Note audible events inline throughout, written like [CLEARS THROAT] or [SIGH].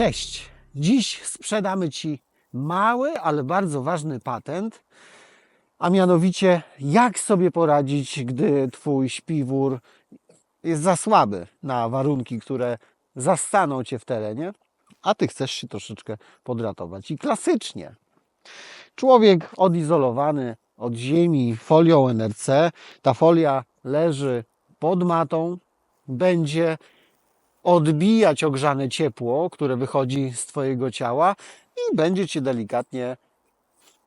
Cześć! Dziś sprzedamy Ci mały, ale bardzo ważny patent, a mianowicie jak sobie poradzić, gdy Twój śpiwór jest za słaby na warunki, które zastaną Cię w terenie, a Ty chcesz się troszeczkę podratować. I klasycznie człowiek odizolowany od ziemi folią NRC, ta folia leży pod matą, będzie odbijać ogrzane ciepło, które wychodzi z Twojego ciała i będzie Cię delikatnie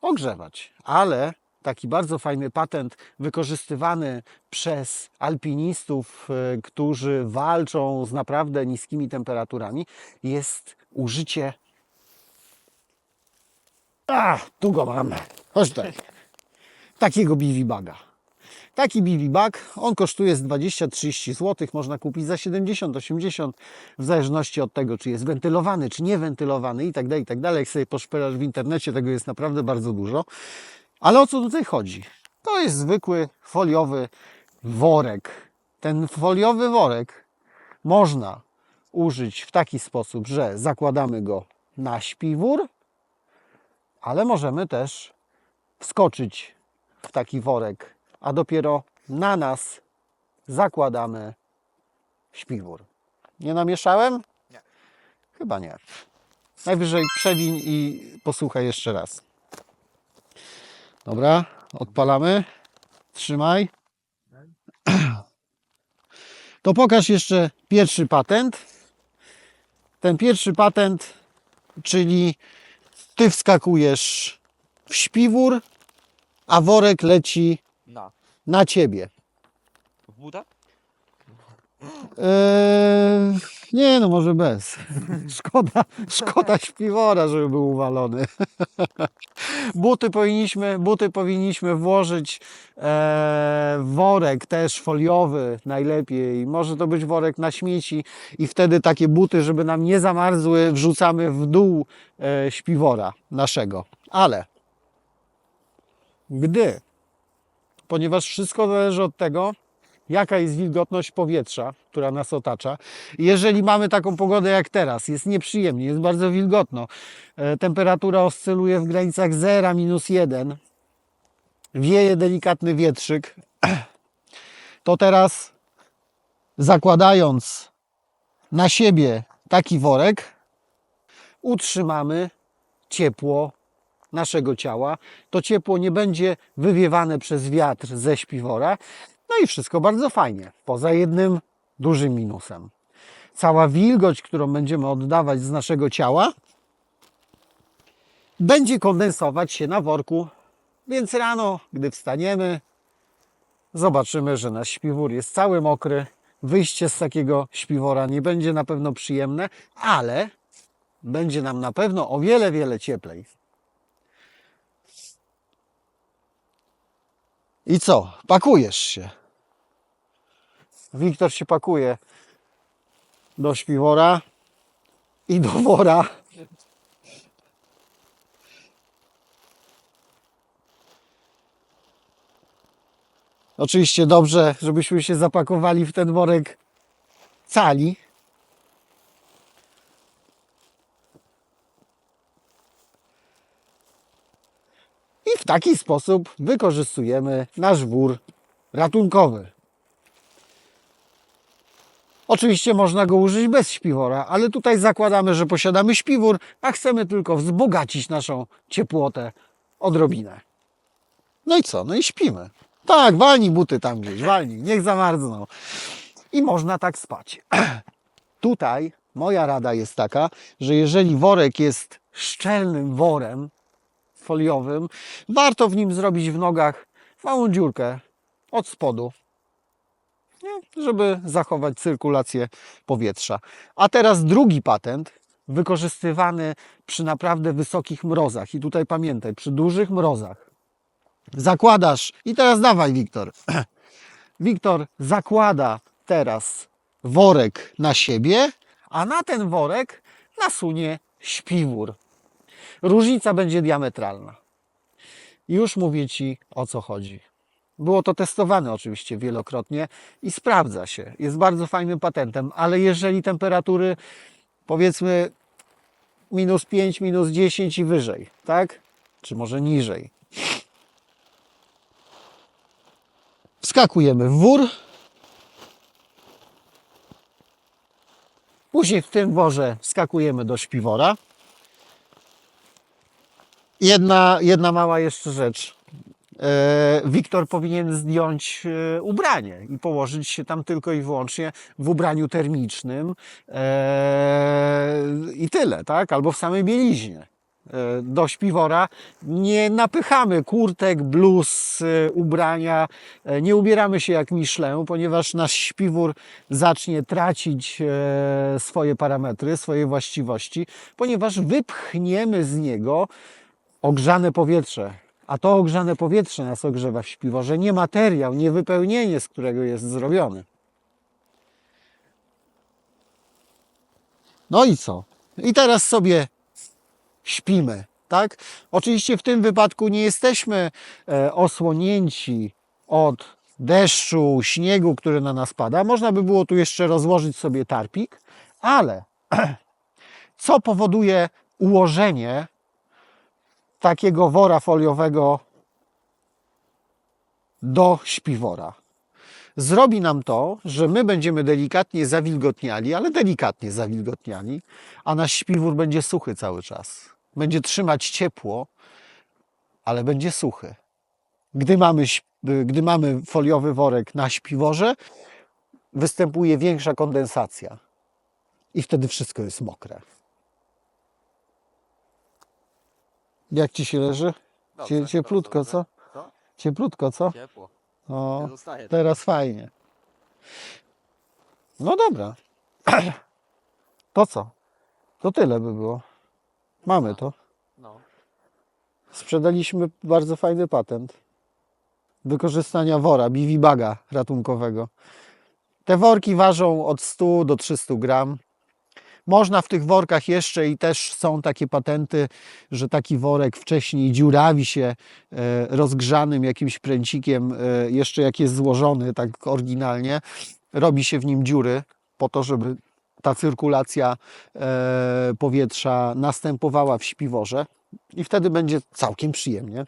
ogrzewać. Ale taki bardzo fajny patent wykorzystywany przez alpinistów, y, którzy walczą z naprawdę niskimi temperaturami, jest użycie. A, tu go mam. Chodź tutaj. Takiego BV baga. Taki BV bag, on kosztuje z 20-30 zł, można kupić za 70-80 w zależności od tego, czy jest wentylowany, czy niewentylowany i tak dalej, i tak. Jak sobie poszperasz w internecie, tego jest naprawdę bardzo dużo. Ale o co tutaj chodzi? To jest zwykły foliowy worek. Ten foliowy worek można użyć w taki sposób, że zakładamy go na śpiwór, ale możemy też wskoczyć w taki worek, a dopiero na nas zakładamy śpiwór. Nie namieszałem? Nie. Chyba nie. Najwyżej przewiń i posłuchaj jeszcze raz. Dobra, odpalamy. Trzymaj. To pokaż jeszcze pierwszy patent. Ten pierwszy patent, czyli ty wskakujesz w śpiwór, a worek leci Na. na ciebie. W buta? Eee, nie, no może bez. [LAUGHS] Szkoda, szkoda śpiwora, żeby był uwalony. [LAUGHS] buty powinniśmy, buty powinniśmy włożyć e, w worek też foliowy najlepiej. Może to być worek na śmieci i wtedy takie buty, żeby nam nie zamarzły, wrzucamy w dół e, śpiwora naszego. Ale gdy, ponieważ wszystko zależy od tego, jaka jest wilgotność powietrza, która nas otacza. Jeżeli mamy taką pogodę jak teraz, jest nieprzyjemnie, jest bardzo wilgotno, e, temperatura oscyluje w granicach 0, minus 1, wieje delikatny wietrzyk, to teraz zakładając na siebie taki worek, utrzymamy ciepło naszego ciała. To ciepło nie będzie wywiewane przez wiatr ze śpiwora, no i wszystko bardzo fajnie, poza jednym dużym minusem. Cała wilgoć, którą będziemy oddawać z naszego ciała, będzie kondensować się na worku, więc rano, gdy wstaniemy, zobaczymy, że nasz śpiwór jest cały mokry. Wyjście z takiego śpiwora nie będzie na pewno przyjemne, ale będzie nam na pewno o wiele, wiele cieplej. I co? Pakujesz się. Wiktor się pakuje do śpiwora i do wora. Oczywiście dobrze, żebyśmy się zapakowali w ten worek cali. I w taki sposób wykorzystujemy nasz wór ratunkowy. Oczywiście można go użyć bez śpiwora, ale tutaj zakładamy, że posiadamy śpiwór, a chcemy tylko wzbogacić naszą ciepłotę odrobinę. No i co? No i śpimy. Tak, walnij buty tam gdzieś, walnij, niech zamarzną. I można tak spać. [CLEARS THROAT] Tutaj moja rada jest taka, że jeżeli worek jest szczelnym worem foliowym, warto w nim zrobić w nogach małą dziurkę od spodu, nie? żeby zachować cyrkulację powietrza. A teraz drugi patent, wykorzystywany przy naprawdę wysokich mrozach. I tutaj pamiętaj, przy dużych mrozach zakładasz, i teraz dawaj, Wiktor. [CLEARS THROAT] Wiktor zakłada teraz worek na siebie, a na ten worek nasunie śpiwór. Różnica będzie diametralna. Już mówię Ci o co chodzi. Było to testowane oczywiście wielokrotnie i sprawdza się. Jest bardzo fajnym patentem, ale jeżeli temperatury powiedzmy minus 5, minus 10 i wyżej, tak? Czy może niżej. Wskakujemy w wór. Później w tym worze wskakujemy do śpiwora. Jedna, jedna mała jeszcze rzecz. E, Wiktor powinien zdjąć e, ubranie i położyć się tam tylko i wyłącznie w ubraniu termicznym e, i tyle, tak? Albo w samej bieliźnie. Do śpiwora nie napychamy kurtek, bluz, ubrania, nie ubieramy się jak Michelin, ponieważ nasz śpiwór zacznie tracić swoje parametry, swoje właściwości, ponieważ wypchniemy z niego ogrzane powietrze. A to ogrzane powietrze nas ogrzewa w śpiworze, nie materiał, nie wypełnienie, z którego jest zrobiony. No i co? I teraz sobie śpimy, tak? Oczywiście w tym wypadku nie jesteśmy e, osłonięci od deszczu, śniegu, który na nas pada. Można by było tu jeszcze rozłożyć sobie tarpik, ale [CLEARS THROAT] co powoduje ułożenie takiego wora foliowego do śpiwora. Zrobi nam to, że my będziemy delikatnie zawilgotniali, ale delikatnie zawilgotniali, a nasz śpiwór będzie suchy cały czas. Będzie trzymać ciepło, ale będzie suchy. Gdy mamy, gdy mamy foliowy worek na śpiworze, występuje większa kondensacja i wtedy wszystko jest mokre. Jak ci się leży? Cie, Dobrze, cieplutko, dobrze, co? Co? Cieplutko, co? Ciepło. O, Nie zostaje. teraz fajnie. No dobra. [CLEARS THROAT] To co? To tyle by było. Mamy to. No. Sprzedaliśmy bardzo fajny patent wykorzystania wora, biwibaga ratunkowego. Te worki ważą od 100 do 300 gram. Można w tych workach jeszcze i też są takie patenty, że taki worek wcześniej dziurawi się e, rozgrzanym jakimś pręcikiem, e, jeszcze jak jest złożony tak oryginalnie, robi się w nim dziury po to, żeby ta cyrkulacja e, powietrza następowała w śpiworze i wtedy będzie całkiem przyjemnie.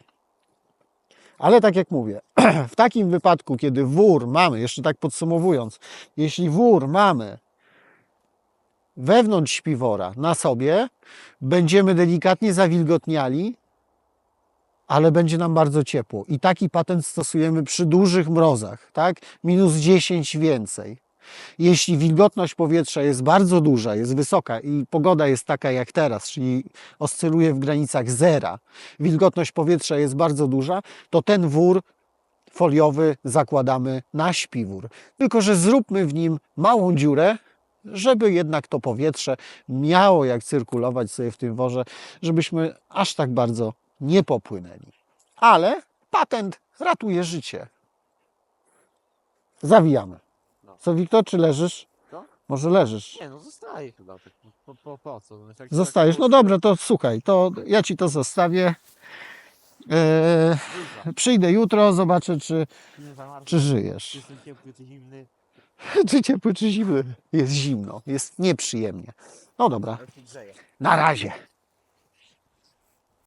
Ale tak jak mówię, [CLEARS THROAT] w takim wypadku, kiedy wór mamy, jeszcze tak podsumowując, jeśli wór mamy wewnątrz śpiwora na sobie, będziemy delikatnie zawilgotniali, ale będzie nam bardzo ciepło. I taki patent stosujemy przy dużych mrozach, tak? Minus 10 więcej. Jeśli wilgotność powietrza jest bardzo duża, jest wysoka i pogoda jest taka jak teraz, czyli oscyluje w granicach zera, wilgotność powietrza jest bardzo duża, to ten wór foliowy zakładamy na śpiwór. Tylko, że zróbmy w nim małą dziurę, żeby jednak to powietrze miało jak cyrkulować sobie w tym worze, żebyśmy aż tak bardzo nie popłynęli. Ale patent ratuje życie. Zawijamy. No. Co, Wiktor, czy leżysz? Co? Może leżysz? Nie no, zostaje chyba. Tak. Po, po, po co? No, jak- Zostajesz? jak- No dobrze, to słuchaj, to ja ci to zostawię. Eee, przyjdę jutro, zobaczę, czy, Nie czy żyjesz. Jestem ciepły, ty zimny. [LAUGHS] Czy ciepły, czy zimny. Jest zimno, jest nieprzyjemnie. No dobra, na razie.